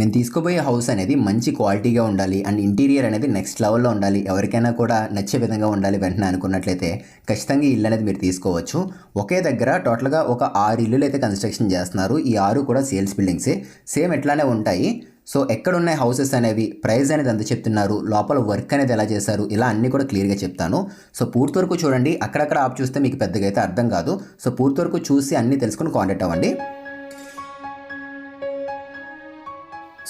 మేము తీసుకోబోయే హౌస్ అనేది మంచి క్వాలిటీగా ఉండాలి అండ్ ఇంటీరియర్ అనేది నెక్స్ట్ లెవెల్లో ఉండాలి. ఎవరికైనా కూడా నచ్చే విధంగా ఉండాలి వెంటనే అనుకున్నట్లయితే ఖచ్చితంగా ఇల్లు అనేది మీరు తీసుకోవచ్చు. ఒకే దగ్గర టోటల్గా ఒక ఆరు ఇల్లులు అయితే కన్స్ట్రక్షన్ చేస్తున్నారు. ఈ ఆరు కూడా సేల్స్ బిల్డింగ్సే సేమ్ ఎట్లానే ఉంటాయి. సో ఎక్కడ ఉన్నాయి హౌసెస్ అనేవి? ప్రైస్ అనేది ఎంత చెప్తున్నారు? లోపల వర్క్ అనేది ఎలా చేశారు? ఇలా అన్నీ కూడా క్లియర్గా చెప్తాను. సో పూర్తి వరకు చూడండి. అక్కడక్కడ ఆప్ చూస్తే మీకు పెద్దగా అయితే అర్థం కాదు. సో పూర్తి వరకు చూసి అన్నీ తెలుసుకుని కాంటాక్ట్ అవ్వండి.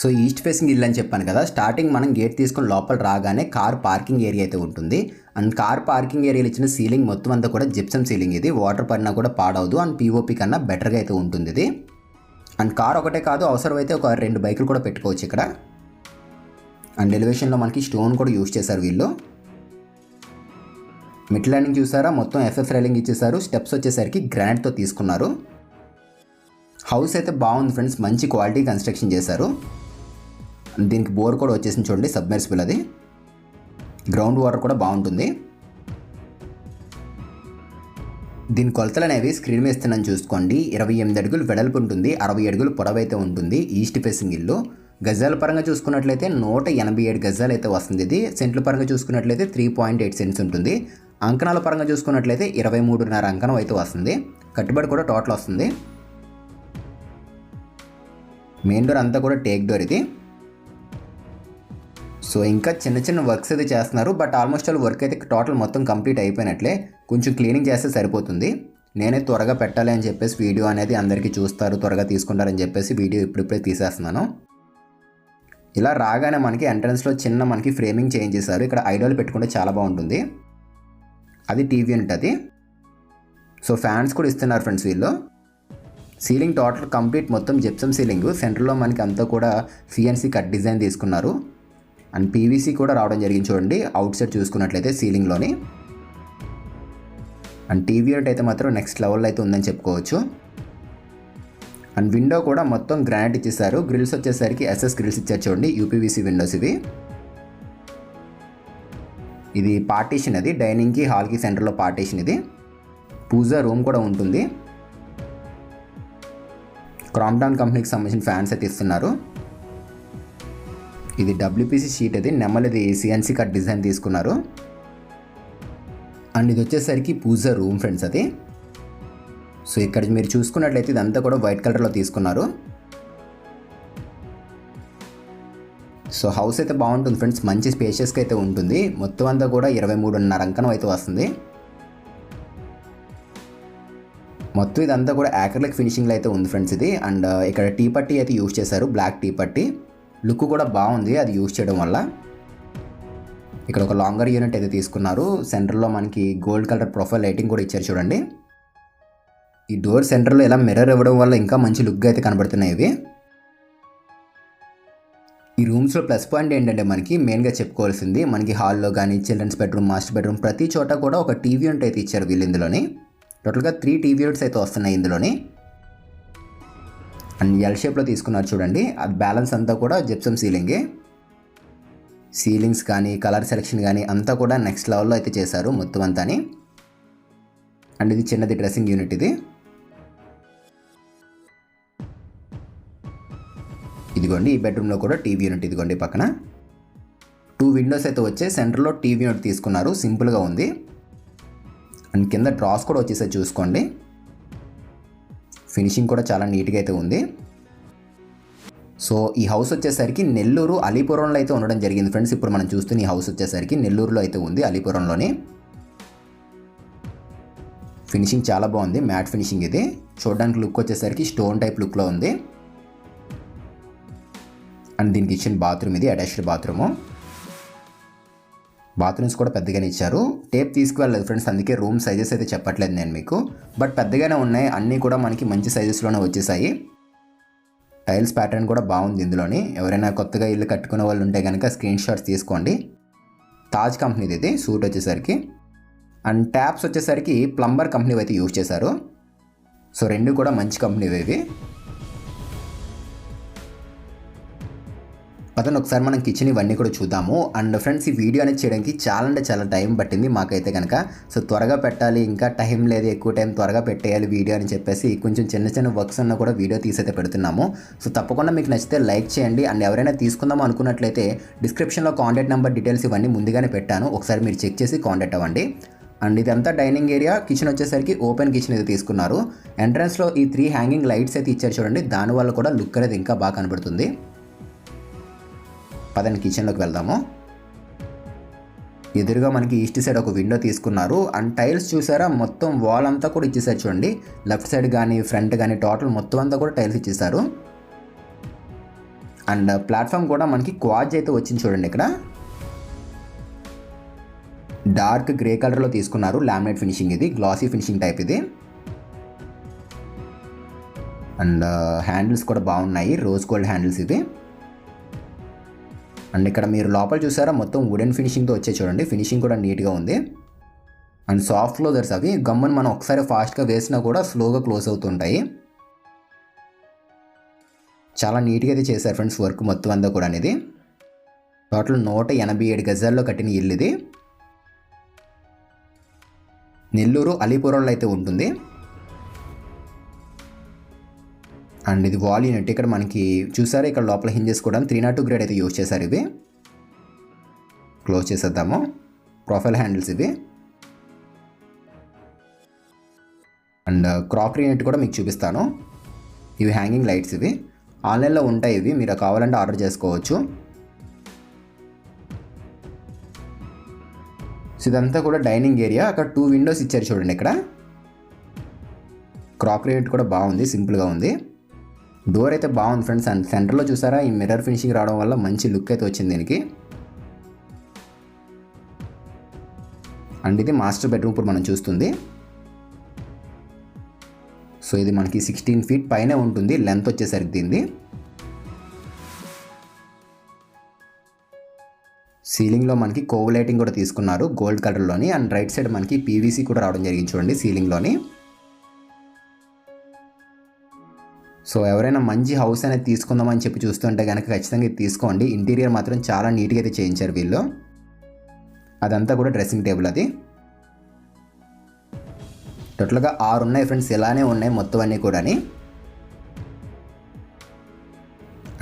సో ఈస్ట్ ఫేసింగ్ ఇల్లు అని చెప్పాను కదా స్టార్టింగ్ మనం గేట్ తీసుకుని లోపల రాగానే కార్ పార్కింగ్ ఏరియా అయితే ఉంటుంది. అండ్ కార్ పార్కింగ్ ఏరియాలో ఇచ్చిన సీలింగ్ మొత్తం అంతా కూడా జిప్సమ్ సీలింగ్ ఇది. వాటర్ పడినా కూడా పాడవదు. అండ్ పీఓపీ కన్నా బెటర్గా అయితే ఉంటుంది ఇది. అండ్ కార్ ఒకటే కాదు అవసరమైతే ఒక రెండు బైకులు కూడా పెట్టుకోవచ్చు ఇక్కడ. అండ్ ఎలివేషన్లో మనకి స్టోన్ కూడా యూజ్ చేశారు వీళ్ళు. మిడ్ ల్యాండింగ్ చూసారా? మొత్తం ఎఫ్ఎఫ్ రైలింగ్ ఇచ్చేసారు స్టెప్స్ వచ్చేసరికి గ్రానైట్తో తీసుకున్నారు. హౌస్ అయితే బాగుంది ఫ్రెండ్స్ మంచి క్వాలిటీ కన్స్ట్రక్షన్ చేశారు. దీనికి బోర్ కూడా వచ్చేసింది చూడండి సబ్మెర్సిబుల్ అది. గ్రౌండ్ వాటర్ కూడా బాగుంటుంది. దీని కొలతలు అనేవి స్క్రీన్ మీద ఇస్తున్నాను చూసుకోండి. ఇరవై ఎనిమిది అడుగులు వెడల్పు ఉంటుంది అరవై అడుగులు పొడవైతే ఉంటుంది ఈస్ట్ ఫేసింగ్ ఇల్లు. గజాల పరంగా చూసుకున్నట్లయితే నూట ఎనభై ఏడు గజాలు అయితే వస్తుంది ఇది. సెంట్ల పరంగా చూసుకున్నట్లయితే త్రీ పాయింట్ ఎయిట్ సెంట్స్ ఉంటుంది. అంకణాల పరంగా చూసుకున్నట్లయితే ఇరవై మూడున్నర అంకణం అయితే వస్తుంది. కట్టుబడి కూడా టోటల్ వస్తుంది. మెయిన్ డోర్ అంతా కూడా టేక్ డోర్ ఇది. సో ఇంకా చిన్న చిన్న వర్క్స్ అయితే చేస్తున్నారు బట్ ఆల్మోస్ట్ ఆల్ వర్క్ అయితే టోటల్ మొత్తం కంప్లీట్ అయిపోయినట్లే. కొంచెం క్లీనింగ్ చేస్తే సరిపోతుంది. నేనే త్వరగా పెట్టాలి అని చెప్పేసి వీడియో అనేది అందరికీ చూస్తారు త్వరగా తీసుకుంటారని చెప్పేసి వీడియో ఇప్పుడిప్పుడే తీసేస్తున్నాను. ఇలా రాగానే మనకి ఎంట్రన్స్లో చిన్న మనకి ఫ్రేమింగ్ చేంజ్ చేశారు. ఇక్కడ ఐడల్ పెట్టుకుంటే చాలా బాగుంటుంది. అది టీవీ యూనిట్ అది. సో ఫ్యాన్స్ కూడా ఇస్తున్నారు ఫ్రెండ్స్ వీళ్ళు. సీలింగ్ టోటల్ కంప్లీట్ మొత్తం జిప్సమ్ సీలింగ్ సెంటర్లో మనకి అంతా కూడా సిఎన్సీ కట్ డిజైన్ తీసుకున్నారు. అండ్ పీవీసీ కూడా రావడం జరిగింది చూడండి. అవుట్ సైడ్ చూసుకున్నట్లయితే సీలింగ్లోని అండ్ టీవీ యూనిట్ అయితే మాత్రం నెక్స్ట్ లెవెల్లో అయితే ఉందని చెప్పుకోవచ్చు. అండ్ విండో కూడా మొత్తం గ్రానైట్ ఇచ్చేసారు. గ్రిల్స్ వచ్చేసరికి ఎస్ఎస్ గ్రిల్స్ ఇచ్చారు చూడండి. యూపీవీసీ విండోస్ ఇవి. ఇది పార్టీషన్ అది. డైనింగ్కి హాల్కి సెంటర్లో పార్టీషన్ ఇది. పూజా రూమ్ కూడా ఉంటుంది. క్రాంప్టాన్ కంపెనీకి సంబంధించిన ఫ్యాన్స్ అయితే ఇస్తున్నారు. ఇది డబ్ల్యూపీసీ షీట్ అది. నెమ్మలిది సిఎన్సీ కట్ డిజైన్ తీసుకున్నారు. అండ్ ఇది వచ్చేసరికి పూజ రూమ్ ఫ్రెండ్స్ అది. సో ఇక్కడ మీరు చూసుకున్నట్లయితే ఇదంతా కూడా వైట్ కలర్లో తీసుకున్నారు. సో హౌస్ అయితే బాగుంటుంది ఫ్రెండ్స్ మంచి స్పేషియస్గా అయితే ఉంటుంది. మొత్తం అంతా కూడా ఇరవై మూడున్నర అంకనం అయితే వస్తుంది. మొత్తం ఇదంతా కూడా యాక్రలిక్ ఫినిషింగ్లో అయితే ఉంది ఫ్రెండ్స్ ఇది. అండ్ uh, ఇక్కడ టీ పట్టీ అయితే యూజ్ చేశారు బ్లాక్ టీ పట్టీ. లుక్ కూడా బాగుంది. అది యూజ్ చేయడం వల్ల. ఇక్కడ ఒక లాంగర్ యూనిట్ అయితే తీసుకున్నారు. సెంటర్లో మనకి గోల్డ్ కలర్ ప్రొఫైల్ లైటింగ్ కూడా ఇచ్చారు చూడండి. ఈ డోర్ సెంటర్లో ఇలా మిర్రర్ ఇవ్వడం వల్ల ఇంకా మంచి లుక్ అయితే కనబడుతున్నాయి ఇవి. ఈ రూమ్స్లో ప్లస్ పాయింట్ ఏంటంటే మనకి మెయిన్గా చెప్పుకోవాల్సింది మనకి హాల్లో కానీ చిల్డ్రన్స్ బెడ్రూమ్ మాస్టర్ బెడ్రూమ్ ప్రతి చోట కూడా ఒక టీవీ యూనిట్ అయితే ఇచ్చారు వీళ్ళు ఇందులోని. టోటల్గా త్రీ టీవీ యూనిట్స్ అయితే వస్తున్నాయి ఇందులోని. అండ్ ఎల్ షేప్లో తీసుకున్నారు చూడండి. అది బ్యాలెన్స్ అంతా కూడా జిప్సమ్ సీలింగే సీలింగ్స్ కానీ కలర్ సెలెక్షన్ కానీ అంతా కూడా నెక్స్ట్ లెవెల్లో అయితే చేశారు మొత్తం అంతాని. అండ్ ఇది చిన్నది డ్రెస్సింగ్ యూనిట్ ఇది. ఇదిగోండి ఈ బెడ్రూమ్లో కూడా టీవీ యూనిట్ ఇదిగోండి పక్కన. టూ విండోస్ అయితే వచ్చే సెంటర్లో టీవీ యూనిట్ తీసుకున్నారు. సింపుల్గా ఉంది. అండ్ కింద డ్రాస్ కూడా వచ్చేసరి చూసుకోండి. ఫినిషింగ్ కూడా చాలా నీట్గా అయితే ఉంది. సో ఈ హౌస్ వచ్చేసరికి నెల్లూరు అలీపురంలో అయితే ఉండడం జరిగింది ఫ్రెండ్స్. ఇప్పుడు మనం చూస్తున్న ఈ హౌస్ వచ్చేసరికి నెల్లూరులో అయితే ఉంది అలీపురంలోని. ఫినిషింగ్ చాలా బాగుంది మ్యాట్ ఫినిషింగ్ ఇది. చూడడానికి లుక్ వచ్చేసరికి స్టోన్ టైప్ లుక్లో ఉంది. అండ్ దీనికి ఇచ్చిన బాత్రూమ్ ఇది అటాచ్డ్ బాత్రూము. బాత్రూమ్స్ కూడా పెద్దగానే ఇచ్చారు. టేప్ తీసుకువెళ్ళలేదు ఫ్రెండ్స్ అందుకే రూమ్ సైజెస్ అయితే చెప్పట్లేదు నేను మీకు. బట్ పెద్దగానే ఉన్నాయి. అన్నీ కూడా మనకి మంచి సైజెస్లోనే వచ్చేసాయి. టైల్స్ ప్యాటర్న్ కూడా బాగుంది ఇందులోని. ఎవరైనా కొత్తగా ఇల్లు కట్టుకునే వాళ్ళు ఉంటే కనుక స్క్రీన్ షాట్స్ తీసుకోండి. తాజ్ కంపెనీది ఇది సూట్ వచ్చేసరికి. అండ్ ట్యాప్స్ వచ్చేసరికి ప్లంబర్ కంపెనీ అయితే యూజ్ చేశారు. సో రెండు కూడా మంచి కంపెనీవి ఇవి. పదండి ఒకసారి మనం కిచెన్ ఇవన్నీ కూడా చూద్దాము. అండ్ ఫ్రెండ్స్ ఈ వీడియో అనేది చేయడానికి చాలా అంటే చాలా టైం పట్టింది మాకైతే కనుక సో త్వరగా పెట్టాలి ఇంకా టైం లేదు ఎక్కువ టైం త్వరగా పెట్టేయాలి వీడియో అని చెప్పేసి కొంచెం చిన్న చిన్న వర్క్స్ ఉన్న కూడా వీడియో తీసైతే పెడుతున్నాము. సో తప్పకుండా మీకు నచ్చితే లైక్ చేయండి. అండ్ ఎవరైనా తీసుకుందాం అనుకున్నట్లయితే డిస్క్రిప్షన్లో కాంటాక్ట్ నెంబర్ డీటెయిల్స్ ఇవన్నీ ముందుగానే పెట్టాను. ఒకసారి మీరు చెక్ చేసి కాంటాక్ట్ అవ్వండి. అండ్ ఇదంతా డైనింగ్ ఏరియా. కిచెన్ వచ్చేసరికి ఓపెన్ కిచెన్ అయితే తీసుకున్నారు. ఎంట్రన్స్లో ఈ త్రీ హ్యాంగింగ్ లైట్స్ అయితే ఇచ్చారు చూడండి. దానివల్ల కూడా లుక్ అనేది ఇంకా బాగా కనబడుతుంది. పదండి కిచెన్లోకి వెళ్దాము. ఎదురుగా మనకి ఈస్ట్ సైడ్ ఒక విండో తీసుకున్నారు. అండ్ టైల్స్ చూసారా? మొత్తం వాల్ అంతా కూడా ఇచ్చేసారు చూడండి. లెఫ్ట్ సైడ్ కానీ ఫ్రంట్ కానీ టోటల్ మొత్తం అంతా కూడా టైల్స్ ఇచ్చేసారు. అండ్ ప్లాట్ఫామ్ కూడా మనకి క్వాజ్ అయితే వచ్చింది చూడండి ఇక్కడ. డార్క్ గ్రే కలర్లో తీసుకున్నారు. లామినేట్ ఫినిషింగ్ ఇది గ్లాసీ ఫినిషింగ్ టైప్ ఇది. అండ్ uh, హ్యాండిల్స్ కూడా బాగున్నాయి. రోజ్ గోల్డ్ హ్యాండిల్స్ ఇవి అండ్ ఇక్కడ మీరు లోపల చూసారా మొత్తం వుడెన్ ఫినిషింగ్తో వచ్చే చూడండి. ఫినిషింగ్ కూడా నీట్గా ఉంది. అండ్ సాఫ్ట్ క్లోజర్స్ అవి గమ్మున మనం ఒకసారి ఫాస్ట్గా వేసినా కూడా స్లోగా క్లోజ్ అవుతుంటాయి. చాలా నీట్గా అయితే చేశారు ఫ్రెండ్స్ వర్క్ మొత్తం అంతా కూడా అనేది. టోటల్ నూట ఎనభై ఏడు గజాల్లో కట్టిన ఇల్లు ఇది. నెల్లూరు అలీపురంలో అయితే ఉంటుంది. అండ్ ఇది వాల్ యూనిట్ ఇక్కడ మనకి చూసారా? ఇక్కడ లోపల హింజెస్ కూడా త్రీ నాట్ టూ గ్రేడ్ అయితే యూజ్ చేశారు ఇవి. క్లోజ్ చేసేద్దాము. ప్రొఫైల్ హ్యాండిల్స్ ఇవి. అండ్ uh, క్రాకరీ యూనిట్ కూడా మీకు చూపిస్తాను. ఇవి హ్యాంగింగ్ లైట్స్ ఇవి. ఆన్లైన్లో ఉంటాయి ఇవి. మీరు కావాలంటే ఆర్డర్ చేసుకోవచ్చు. సో ఇదంతా కూడా డైనింగ్ ఏరియా అక్కడ టూ విండోస్ ఇచ్చారు చూడండి ఇక్కడ. క్రాకరీ యూనిట్ కూడా బాగుంది. సింపుల్గా ఉంది. డోర్ అయితే బాగుంది ఫ్రెండ్స్ అండ్ సెంటర్లో చూసారా? ఈ మిర్రర్ ఫినిషింగ్ రావడం వల్ల మంచి లుక్ అయితే వచ్చింది దీనికి. అండ్ ఇది మాస్టర్ బెడ్రూమ్ ఇప్పుడు మనం చూస్తుంది. సో ఇది మనకి సిక్స్టీన్ ఫీట్ పైనే ఉంటుంది. లెంత్ వచ్చేసరికి దీన్ని సీలింగ్లో మనకి కోవ్ లైటింగ్ కూడా తీసుకున్నారు. గోల్డ్ కలర్లోని అండ్ రైట్ సైడ్ మనకి పీవీసీ కూడా రావడం జరిగింది చూడండి సీలింగ్లోని సో ఎవరైనా మంచి హౌస్ అనేది తీసుకుందామని చెప్పి చూస్తుంటే కనుక ఖచ్చితంగా ఇది తీసుకోండి. ఇంటీరియర్ మాత్రం చాలా నీట్గా అయితే చేయించారు వీళ్ళు. అదంతా కూడా డ్రెస్సింగ్ టేబుల్ అది. టోటల్గా ఆరు ఉన్నాయి ఫ్రెండ్స్ ఇలానే ఉన్నాయి మొత్తం అన్నీ కూడాని.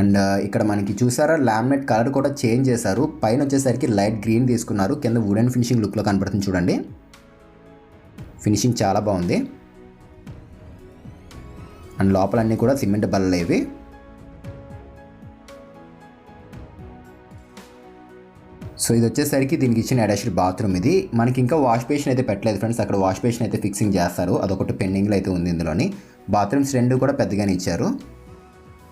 అండ్ ఇక్కడ మనకి చూసారా లామినేట్ కలర్ కూడా చేంజ్ చేశారు. పైన వచ్చేసరికి లైట్ గ్రీన్ తీసుకున్నారు. కింద వుడెన్ ఫినిషింగ్ లుక్లో కనపడుతుంది చూడండి. ఫినిషింగ్ చాలా బాగుంది. అండ్ లోపలన్నీ కూడా సిమెంట్ బల్లలేవి. సో ఇది వచ్చేసరికి దీనికి ఇచ్చిన అటాచ్డ్ బాత్రూమ్ ఇది. మనకి ఇంకా వాష్ బేషన్ అయితే పెట్టలేదు ఫ్రెండ్స్. అక్కడ వాష్ బేషన్ అయితే ఫిక్సింగ్ చేస్తారు. అదొకటి పెండింగ్లో అయితే ఉంది ఇందులోని. బాత్రూమ్స్ రెండు కూడా పెద్దగానే ఇచ్చారు.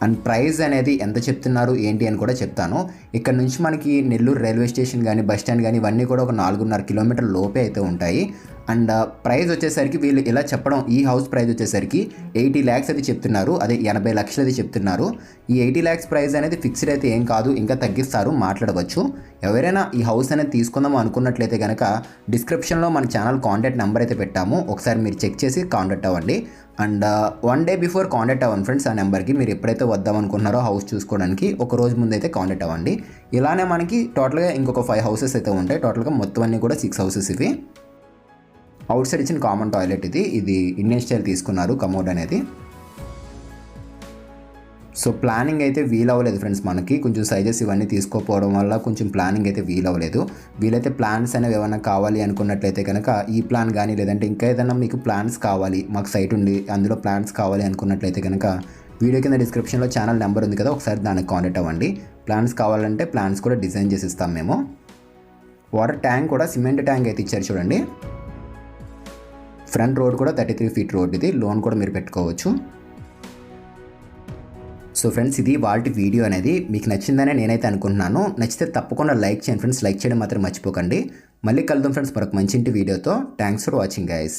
అండ్ ప్రైస్ అనేది ఎంత చెప్తున్నారు ఏంటి అని కూడా చెప్తాను. ఇక్కడ నుంచి మనకి నెల్లూరు రైల్వే స్టేషన్ కానీ బస్ స్టాండ్ కానీ ఇవన్నీ కూడా ఒక నాలుగున్నర కిలోమీటర్ లోపే అయితే ఉంటాయి. అండ్ ప్రైస్ వచ్చేసరికి వీళ్ళు ఇలా చెప్పడం ఈ హౌస్ ప్రైస్ వచ్చేసరికి ఎయిటీ ల్యాక్స్ అది చెప్తున్నారు అదే ఎనభై లక్షలు అది చెప్తున్నారు. ఈ ఎయిటీ ల్యాక్స్ ప్రైస్ అనేది ఫిక్స్డ్ అయితే ఏం కాదు ఇంకా తగ్గిస్తారు మాట్లాడవచ్చు. ఎవరైనా ఈ హౌస్ అనేది తీసుకుందాం అనుకున్నట్లయితే కనుక డిస్క్రిప్షన్లో మన ఛానల్ కాంటాక్ట్ నెంబర్ అయితే పెట్టాము ఒకసారి మీరు చెక్ చేసి కాంటాక్ట్ అవ్వండి. And one day before contact అవ్వండి ఫ్రెండ్స్ ఆ నెంబర్కి మీరు ఎప్పుడైతే వద్దాం అనుకుంటున్నారో హౌస్ చూసుకోవడానికి ఒక రోజు ముందు అయితే కాంటాక్ట్ అవ్వండి. ఇలానే మనకి టోటల్గా ఇంకొక ఫైవ్ హౌసెస్ అయితే ఉంటాయి టోటల్గా మొత్తం అన్నీ కూడా సిక్స్ హౌసెస్ ఇవి. అవుట్ సైడ్ ఇచ్చిన కామన్ టాయిలెట్ ఇది. ఇది ఇండియన్ స్టైల్ తీసుకున్నారు కమోడ్ అనేది. సో ప్లానింగ్ అయితే వీల్ అవ్వలేదు ఫ్రెండ్స్ మనకి. కొంచెం సైజెస్ ఇవన్నీ తీసుకోకపోవడం వల్ల కొంచెం ప్లానింగ్ అయితే వీల్ అవ్వలేదు. వీలైతే ప్లాన్స్ అనేవి ఏమైనా కావాలి అనుకున్నట్లయితే కనుక ఈ ప్లాన్ కానీ లేదంటే ఇంకా ఏదైనా మీకు ప్లాన్స్ కావాలి మాకు సైట్ ఉండి అందులో ప్లాన్స్ కావాలి అనుకున్నట్లయితే కనుక వీడియో కింద డిస్క్రిప్షన్లో ఛానల్ నెంబర్ ఉంది కదా ఒకసారి దానికి కాంటాక్ట్ అవ్వండి. ప్లాన్స్ కావాలంటే ప్లాన్స్ కూడా డిజైన్ చేసి ఇస్తాం మేము. వాటర్ ట్యాంక్ కూడా సిమెంట్ ట్యాంక్ అయితే ఇచ్చారు చూడండి. ఫ్రంట్ రోడ్ కూడా థర్టీ త్రీ ఫీట్ రోడ్ ఇది లోన్ కూడా మీరు పెట్టుకోవచ్చు. సో ఫ్రెండ్స్ ఇది వాటి వీడియో అనేది. మీకు నచ్చిందనే నేనైతే అనుకుంటున్నాను. నచ్చితే తప్పకుండా లైక్ చేయండి ఫ్రెండ్స్. లైక్ చేయడం మాత్రం మర్చిపోకండి. మళ్ళీ కలుద్దాం ఫ్రెండ్స్ మరొక మంచి ఇంటి వీడియోతో. Thanks for watching guys